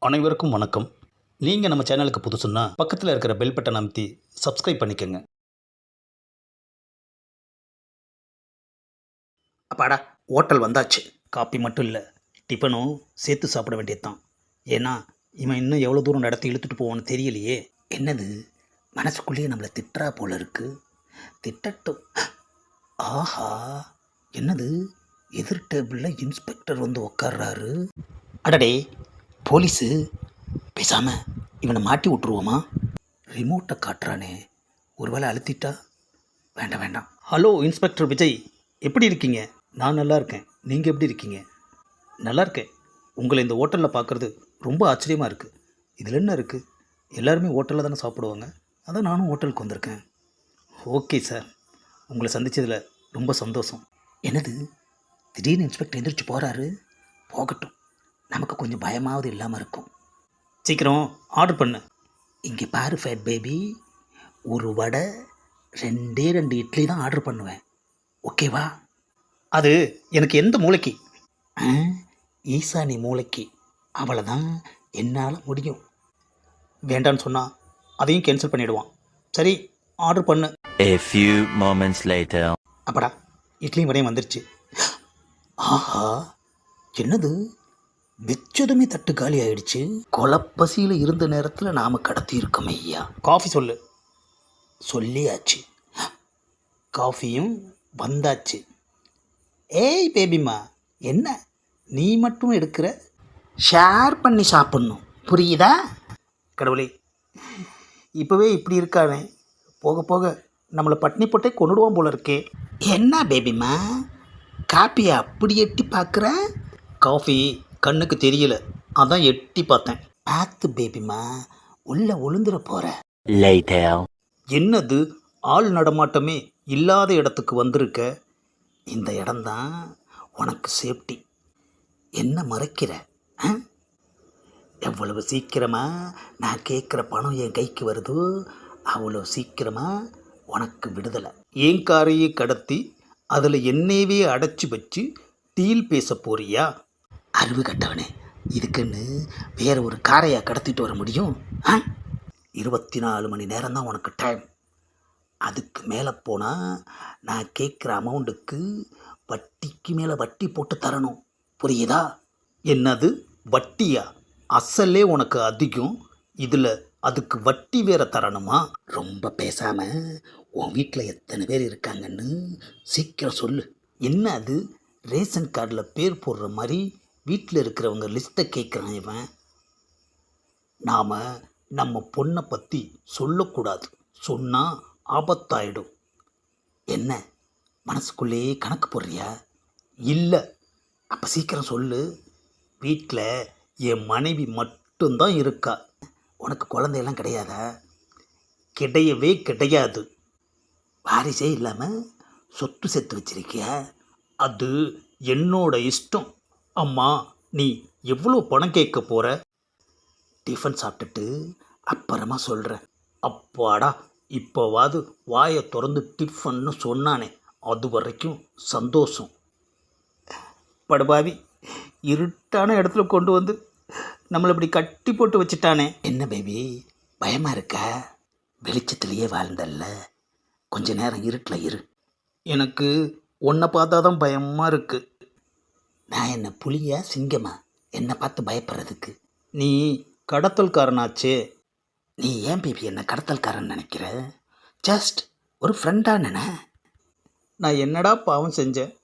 அனைவருக்கும் வணக்கம். நீங்கள் நம்ம சேனலுக்கு புதுசுன்னா பக்கத்தில் இருக்கிற பெல் பட்டன் அமைத்தி சப்ஸ்கிரைப் பண்ணிக்கோங்க. அப்பாடா ஹோட்டல் வந்தாச்சு. காப்பி மட்டும் இல்லை டிஃபனும் சேர்த்து சாப்பிட வேண்டியதுதான். ஏன்னா இவன் இன்னும் எவ்வளோ தூரம் நடத்தி இழுத்துட்டு போவான்னு தெரியலையே. என்னது? மனசுக்குள்ளேயே நம்மளை திட்டுறா போல இருக்கு. திட்டட்டும். ஆஹா என்னது? எதிர் டேபிளில் இன்ஸ்பெக்டர் வந்து உட்கார்றாரு அடடே போலீஸு? பேசாமல் இவனை மாட்டி விட்ருவோமா ரிமோட்டை காட்டுறானே. ஒருவேளை அழுத்திட்டா? வேண்டாம் வேண்டாம். ஹலோ இன்ஸ்பெக்டர் விஜய் எப்படி இருக்கீங்க? நான் நல்லா இருக்கேன். நீங்கள் எப்படி இருக்கீங்க? நல்லா இருக்கேன். உங்களை இந்த ஹோட்டலில் பார்க்குறது ரொம்ப ஆச்சரியமாக இருக்குது இதில் என்ன இருக்குது எல்லாருமே ஹோட்டலில் தானே சாப்பிடுவாங்க. அதான் நானும் ஹோட்டலுக்கு வந்திருக்கேன். Okay sir. உங்களை சந்தித்ததில் ரொம்ப சந்தோஷம். என்னது? திடீர்னு இன்ஸ்பெக்டர் எந்திரிச்சு போகிறாரு போகட்டும். நமக்கு கொஞ்சம் பயமாவது இல்லாமல் இருக்கும். சீக்கிரம் ஆர்டர் பண்ணு. இங்கே பாரு ஃபேட் பேபி ஒரு வடை ரெண்டே ரெண்டு இட்லி தான் ஆர்டர் பண்ணுவேன். ஓகேவா அது எனக்கு எந்த மூளைக்கு? ஈசானி மூளைக்கு. அவ்வளோதான் என்னால் முடியும். வேண்டான்னு சொன்னால் அதையும் கேன்சல் பண்ணிடுவான். சரி ஆர்டர் பண்ணு. A few moments later. அப்படா இட்லியும் வடையும் வந்துருச்சு. ஆஹா என்னது? வச்சதுமே தட்டு காலி ஆயிடுச்சு. கொலப்பசியில் இருந்த நேரத்தில் நாம் கடத்தி இருக்கோம் ஐயா. காஃபி சொல்லு. சொல்லியாச்சு. காஃபியும் வந்தாச்சு. ஏய் பேபிம்மா என்ன? நீ மட்டும் எடுக்கிற? ஷேர் பண்ணி சாப்பிட்ணும். புரியுதா? கடவுளே. இப்போவே இப்படி இருக்கானே போக போக நம்மளை பட்னி போட்டே கொண்டுடுவான் போல இருக்கே. என்ன பேபிம்மா? காப்பியை அப்படி எட்டி பார்க்குற? காஃபி. கண்ணுக்கு தெரியல. அதான் எட்டி பார்த்தேன். பார்த்து பேபிம்மா உள்ள உளுந்துற போகிற Later. என்னது? ஆள் நடமாட்டமே இல்லாத இடத்துக்கு வந்திருக்க? இந்த இடம்தான் உனக்கு சேஃப்டி என்ன மறைக்கிற? எவ்வளவு சீக்கிரமா நான் கேட்குற பணம் என் கைக்கு வருதோ அவ்வளோ சீக்கிரமா உனக்கு விடுதலை. என் காரையே கடத்தி அதில் என்னையவே அடைச்சி வச்சு டீல் பேச போறியா? அறிவு கட்டவனே. இதுக்குன்னு வேற ஒரு காரையாக கடத்திட்டு வர முடியும்? ஆ? இருபத்தி நாலு மணி நேரம் தான் உனக்கு டைம் அதுக்கு மேலே போனால் நான் கேட்குற அமௌண்ட்டுக்கு வட்டிக்கு மேலே வட்டி போட்டு தரணும். புரியுதா? என்னது? வட்டியா? அசலே உனக்கு அதிகம். இதில் அதுக்கு வட்டி வேற தரணுமா? ரொம்ப பேசாமல் உன் வீட்டில் எத்தனை பேர் இருக்காங்கன்னு சீக்கிரம் சொல்லு. என்ன அது ரேஷன் கார்டில் பேர் போடுற மாதிரி வீட்டில் இருக்கிறவங்க லிஸ்ட்டை கேட்குறான் இவன். நாம் நம்ம பொண்ணை பற்றி சொல்லக்கூடாது. சொன்னால் ஆபத்தாயிடும். என்ன மனசுக்குள்ளேயே கணக்கு போடுறியா? இல்லை அப்போ சீக்கிரம் சொல்லு. வீட்டில் என் மனைவி மட்டும்தான் இருக்கா. உனக்கு குழந்தையெல்லாம் கிடையாதா? கிடையவே கிடையாது. வாரிசே இல்லாமல் சொத்து செத்து வச்சிருக்கிய? அது என்னோட இஷ்டம். அம்மா நீ எவ்வளோ பணம் கேட்க போகிற டிஃபன் சாப்பிட்டுட்டு அப்புறமா சொல்கிறேன் அப்பாடா இப்போவாது வாயை திறந்து டிஃபன்னு சொன்னானே அது வரைக்கும் சந்தோஷம். படுபாவி இருட்டான இடத்துல கொண்டு வந்து நம்மளை இப்படி கட்டி போட்டு வச்சுட்டானே. என்ன பேபி பயமாக இருக்கா? வெளிச்சத்திலேயே வாழ்ந்தல்ல. கொஞ்ச நேரம் இருட்டில் இரு. எனக்கு உன்னை பார்த்தா தான் பயமாக இருக்குது நான் என்ன புலியா சிங்கமா? என்னை பார்த்து பயப்படுறதுக்கு. நீ கடத்தல்காரனாச்சே. நீ ஏன் பேபி என்ன கடத்தல்காரன் நினைக்கிற? ஜஸ்ட் ஒரு ஃப்ரெண்டா நினை. நான் என்னடா பாவம் செஞ்சேன்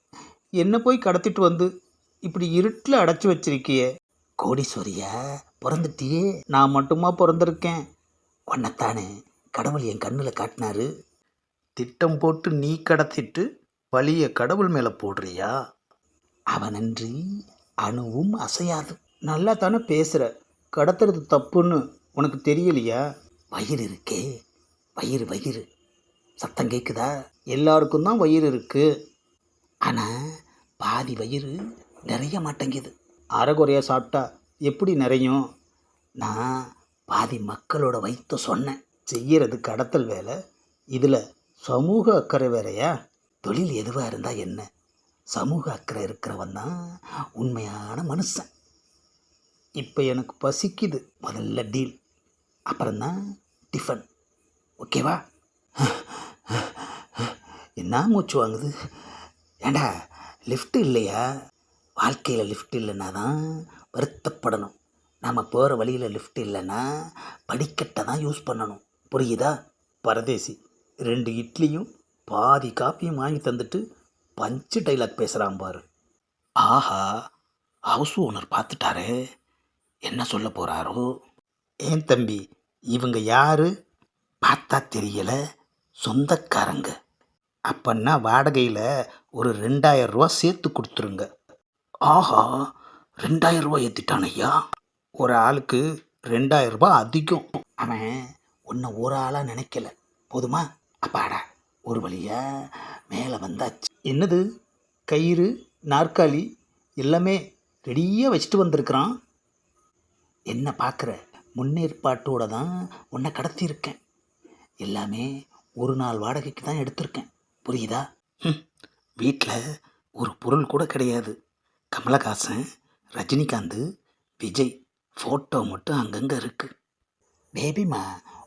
என்ன போய் கடத்திட்டு வந்து இப்படி இருட்டில் அடைச்சி வச்சிருக்கியே. கோடீஸ்வரியா பிறந்துட்டியே. நான் மட்டுமா பிறந்திருக்கேன்? உன்னைத்தானே கடவுள் என் கண்ணில் காட்டினாரு. திட்டம் போட்டு நீ கடத்திட்டு பழிய கடவுள் மேலே போடுறியா? அவனன்றி அணுவும் அசையாது. நல்லா தானே பேசுகிற கடத்துறது தப்புன்னு உனக்கு தெரியலையா? வயிறு இருக்கே. வயிறு வயிறு. சத்தம் கேட்குதா எல்லாருக்கும் தான் வயிறு இருக்குது ஆனால் பாதி வயிறு நிறைய மாட்டேங்குது. அரைகுறையாக சாப்பிட்டா எப்படி நிறையும்? நான் பாதி மக்களோட வயிற்ற சொன்னேன். செய்கிறது கடத்தல் வேலை. இதில் சமூக அக்கறை வேறையா? தொழில் எதுவாக இருந்தால் என்ன? சமூக அக்கறை இருக்கிறவன் தான் உண்மையான மனுஷன். இப்போ எனக்கு பசிக்குது. முதல்ல டீல் அப்புறம்தான் டிஃபன் ஓகேவா என்ன மூச்சு வாங்குது? ஏண்டா லிஃப்ட் இல்லையா? வாழ்க்கையில் லிஃப்ட் இல்லைன்னா தான் வருத்தப்படணும். நாம் போகிற வழியில் லிஃப்ட் இல்லைன்னா படிக்கட்டை தான் யூஸ் பண்ணணும். புரியுதா? பரதேசி ரெண்டு இட்லியும் பாதி காப்பியும் வாங்கி தந்துட்டு பஞ்சு டைலாக் பேசுகிறான் பாரு. ஆஹா ஹவுஸ் ஓனர் பார்த்துட்டாரு. என்ன சொல்ல போகிறாரோ ஏன் தம்பி இவங்க யார்? பார்த்தா தெரியலை சொந்தக்காரங்க. அப்பன்னா வாடகையில் ஒரு ரெண்டாயிரம் ரூபா சேர்த்து கொடுத்துருங்க. ஆஹா ரெண்டாயிரம் ரூபா ஏற்றிட்டான் ஐயா. ஒரு ஆளுக்கு ரெண்டாயிரம் ரூபாய் அதிகம். அவன் உன்னை ஒரு ஆளாக நினைக்கல. போதுமா? அப்பாடா. ஒரு வழியாக மேலே வந்தாச்சு. என்னது? கயிறு நாற்காலி எல்லாமே ரெடியாக வச்சுட்டு வந்திருக்கிறான். என்ன பார்க்குற முன்னேற்பாட்டோடு தான் உன்னை கடத்தியிருக்கேன். எல்லாமே ஒரு நாள் வாடகைக்கு தான் எடுத்திருக்கேன். புரியுதா? வீட்டில் ஒரு பொருள் கூட கிடையாது. கமலஹாசன் ரஜினிகாந்த் விஜய் ஃபோட்டோ மட்டும் அங்கங்கே இருக்குது பேபிமா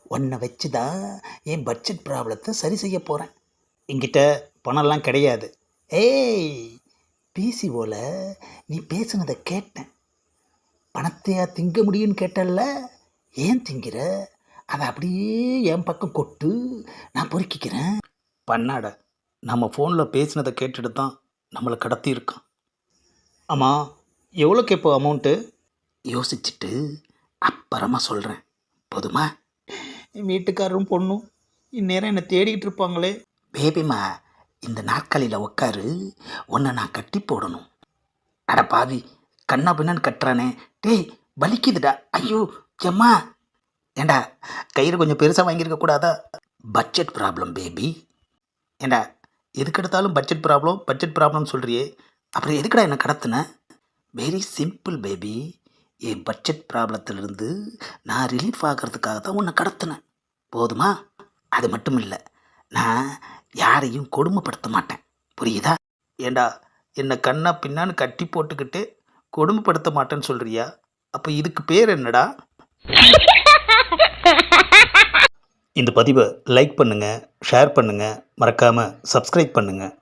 உன்னை வச்சு தான் என் பட்ஜெட் ப்ராப்ளத்தை சரி செய்ய போகிறேன் என்கிட்ட பணம்லாம் கிடையாது. ஏய் பிசிஓவில் நீ பேசுனதை கேட்டேன். பணத்தையா திங்க முடியும்னு கேட்டல்ல? ஏன் திங்கிற? அதை அப்படியே என் பக்கம் கொட்டு. நான் பொறுக்கிக்கிறேன். பண்ணாட நம்ம ஃபோனில் பேசினதை கேட்டுட்டு தான் நம்மளை கடத்தி இருக்கான். ஆமாம் எவ்வளோ கேட்போம் அமௌண்ட்டு யோசிச்சுட்டு அப்புறமா சொல்கிறேன் போதுமா? வீட்டுக்காரரும் பொண்ணும் இந்நேரம் என்னை தேடிக்கிட்டு இருப்பாங்களே. பேபிமா இந்த நாற்காலியில் உட்காரு உன்னை நான் கட்டி போடணும். அட பாவி கண்ணா பின்னான்னு கட்டுறானே. டேய் வலிக்குதுடா. ஐயோ ஜம்மா ஏண்டா கயிறு கொஞ்சம் பெருசாக வாங்கியிருக்க கூடாதா? Budget problem baby. ஏண்டா எதுக்கெடுத்தாலும் பட்ஜெட் ப்ராப்ளம் பட்ஜெட் ப்ராப்ளம் சொல்கிறியே அப்புறம் எதுக்குடா என்னை கடத்தின? வெரி சிம்பிள் பேபி என் பட்ஜெட் ப்ராப்ளத்திலிருந்து நான் ரிலீஃப் ஆகிறதுக்காக தான் உன்னை கடத்தினேன். போதுமா? அது மட்டும் இல்லை நான் யாரையும் கொடுமைப்படுத்த மாட்டேன். புரியுதா? ஏண்டா என்னை கண்ணா பின்னான்னு கட்டி போட்டுக்கிட்டு கொடுமைப்படுத்த மாட்டேன்னு சொல்கிறியா அப்போ இதுக்கு பேர் என்னடா? இந்த பதிவை லைக் பண்ணுங்கள் ஷேர் பண்ணுங்கள் மறக்காமல் சப்ஸ்கிரைப் பண்ணுங்கள்